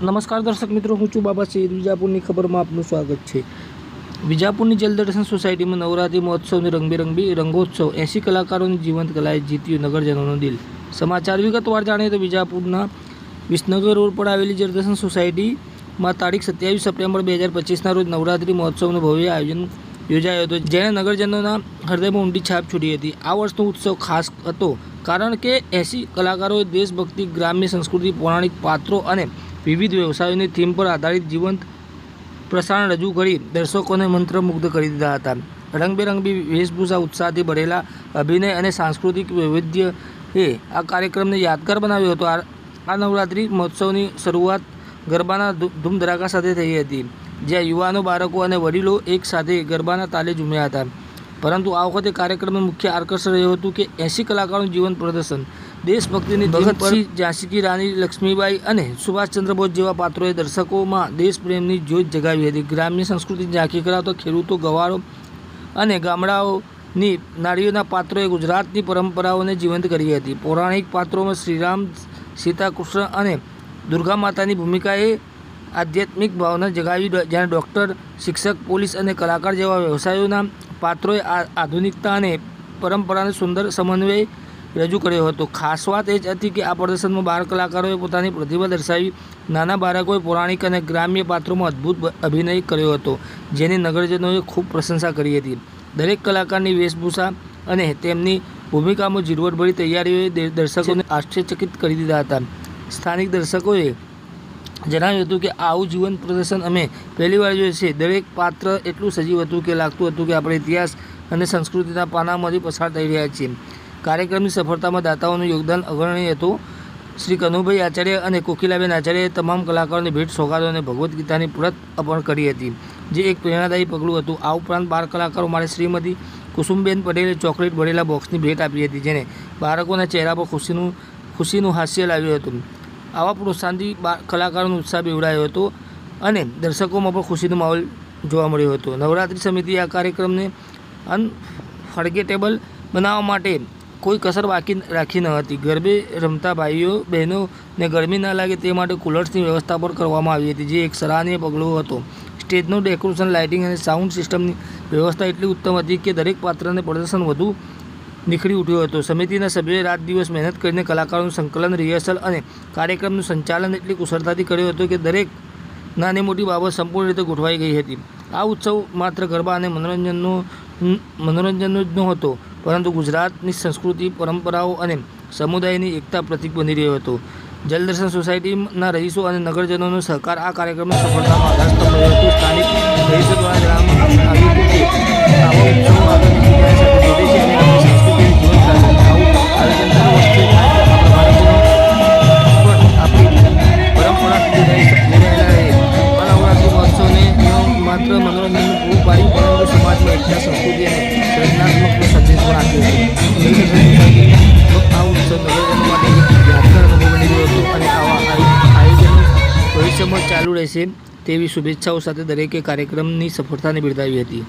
નમસ્કાર દર્શક મિત્રો, હું છું બાબા સૈયદ વિજાપુરની ખબરમાં આપનું સ્વાગત છે. વિજાપુરની જલદર્શન સોસાયટીમાં નવરાત્રિ મહોત્સવની રંગબેરંગી રંગોત્સવ એંસી કલાકારોની જીવંત કલાએ જીત્યું નગરજનોનું દિલ. સમાચાર વિગતવાર જાણીએ તો વિજાપુરના વિસનગર રોડ પર આવેલી જલદર્શન સોસાયટીમાં તારીખ સત્યાવીસ સપ્ટેમ્બર બે હજાર પચીસના રોજ નવરાત્રિ મહોત્સવનું ભવ્ય આયોજન યોજાયો હતો, જેણે નગરજનોના હૃદયમાં ઊંડી છાપ છોડી હતી. આ વર્ષનો ઉત્સવ ખાસ હતો, કારણ કે એંસી કલાકારોએ દેશભક્તિ, ગ્રામ્ય સંસ્કૃતિ, પૌરાણિક પાત્રો અને વિવિધ વ્યવસાયોની થીમ પર આધારિત જીવંત પ્રસારણ રજૂ કરી દર્શકોને મંત્રમુગ્ધ કરી દીધા હતા. રંગબેરંગી વેશભૂષા ઉત્સાહથી ભરેલા અભિનય અને સાંસ્કૃતિક વૈવિધ્યએ આ કાર્યક્રમને યાદગાર બનાવ્યો હતો. આ નવરાત્રિ મહોત્સવની શરૂઆત ગરબાના ધૂમધડાકા સાથે થઈ હતી, જ્યાં યુવાનો, બાળકો અને વડીલો એક સાથે ગરબાના તાલે ઝૂમ્યા હતા. પરંતુ આ વખતે કાર્યક્રમનું મુખ્ય આકર્ષણ રહ્યું હતું કે એંસી કલાકારોનું જીવન પ્રદર્શન. દેશભક્તિની ભગતસિંહ ઝાંસીકી રાણી લક્ષ્મીબાઈ અને સુભાષચંદ્ર બોઝ જેવા પાત્રોએ દર્શકોમાં દેશપ્રેમની જ્યોત જગાવી હતી. ગ્રામ્ય સંસ્કૃતિ ઝાંખી કરાવતો ખેડૂતો ગવારો અને ગામડાઓની નારીઓના પાત્રોએ ગુજરાતની પરંપરાઓને જીવંત કરી હતી. પૌરાણિક પાત્રોમાં શ્રીરામ સીતા કૃષ્ણ અને દુર્ગા માતાની ભૂમિકાએ આધ્યાત્મિક ભાવના જગાવી જ્યારે ડૉક્ટર, શિક્ષક, પોલીસ અને કલાકાર જેવા વ્યવસાયોના પાત્રોએ આ આધુનિકતા અને પરંપરાને સુંદર સમન્વય રજૂ કર્યો હતો. ખાસ વાત એ જ હતી કે આ પ્રદર્શનમાં બાળ કલાકારોએ પોતાની પ્રતિભા દર્શાવી નાના બાળકોએ પૌરાણિક અને ગ્રામ્ય પાત્રોમાં અદ્ભુત અભિનય કર્યો હતો, જેની નગરજનોએ ખૂબ પ્રશંસા કરી હતી. દરેક કલાકારની વેશભૂષા અને તેમની ભૂમિકામાં ઝીરવટભરી તૈયારીઓએ દર્શકોને આશ્ચર્યચકિત કરી દીધા હતા. સ્થાનિક દર્શકોએ જણાવ્યું હતું કે આવું જીવન પ્રદર્શન અમે પહેલીવાર જોયું છે દરેક પાત્ર એટલું સજીવ હતું કે લાગતું હતું કે આપણે ઇતિહાસ અને સંસ્કૃતિના પાનામાંથી પસાર થઈ રહ્યા છીએ. કાર્યક્રમની સફળતામાં દાતાઓનું યોગદાન અગ્રણીય હતું. શ્રી કનુભાઈ આચાર્ય અને કોકિલાબેન આચાર્યએ તમામ કલાકારોને ભેટ સોગાદો અને ભગવદ્ ગીતાની પ્રત અર્પણ કરી હતી, જે એક પ્રેરણાદાયી પગલું હતું. આ ઉપરાંત બાર કલાકારો માટે શ્રીમતી કુસુમબેન પટેલે ચોકલેટ ભરેલા બોક્સની ભેટ આપી હતી જેને બાળકોના ચહેરા પર ખુશીનું ખુશીનું હાસ્ય લાવ્યું હતું. આવા પ્રોત્સાહનથી કલાકારોનો ઉત્સાહ બેવડાયો હતો અને દર્શકોમાં પણ ખુશીનો માહોલ જોવા મળ્યો હતો. નવરાત્રિ સમિતિએ આ કાર્યક્રમને અનફર્ગેટેબલ બનાવવા માટે કોઈ કસર બાકી રાખી ન હતી. ગરબે રમતા ભાઈઓ બહેનોને ગરમી ન લાગે તે માટે કુલર્સની વ્યવસ્થા પણ કરવામાં આવી હતી, જે એક સરાહનીય પગલું હતો. સ્ટેજનું ડેકોરેશન, લાઇટિંગ અને સાઉન્ડ સિસ્ટમની વ્યવસ્થા એટલી ઉત્તમ હતી કે દરેક પાત્રને પ્રદર્શન વધુ નીકળી ઉઠ્યો હતો. સમિતિના સભ્યોએ રાત દિવસ મહેનત કરીને કલાકારોનું સંકલન, રિહર્સલ અને કાર્યક્રમનું સંચાલન એટલી કુશળતાથી કર્યું હતું કે દરેક નાની મોટી બાબત સંપૂર્ણ રીતે ગોઠવાઈ ગઈ હતી. આ ઉત્સવ માત્ર ગરબા અને મનોરંજનનો મનોરંજનનો જ નહોતો, પરંતુ ગુજરાતની સંસ્કૃતિ, પરંપરાઓ અને સમુદાયની એકતા પ્રતિક બની રહ્યો હતો. જલદર્શન સોસાયટીના રહીશો અને નગરજનોનો સહકાર આ કાર્યક્રમની સફળતાનો આધારસ્તંભ રહ્યો હતો. સ્થાનિક રહીશો દ્વારા પણ આ ઉત્સવ માટે યાદગાર અનુભવ બની અને આવા આયો- આયોજનો ભવિષ્યમાં ચાલુ રહેશે તેવી શુભેચ્છાઓ સાથે દરેકે કાર્યક્રમની સફળતાને બિરદાવી હતી.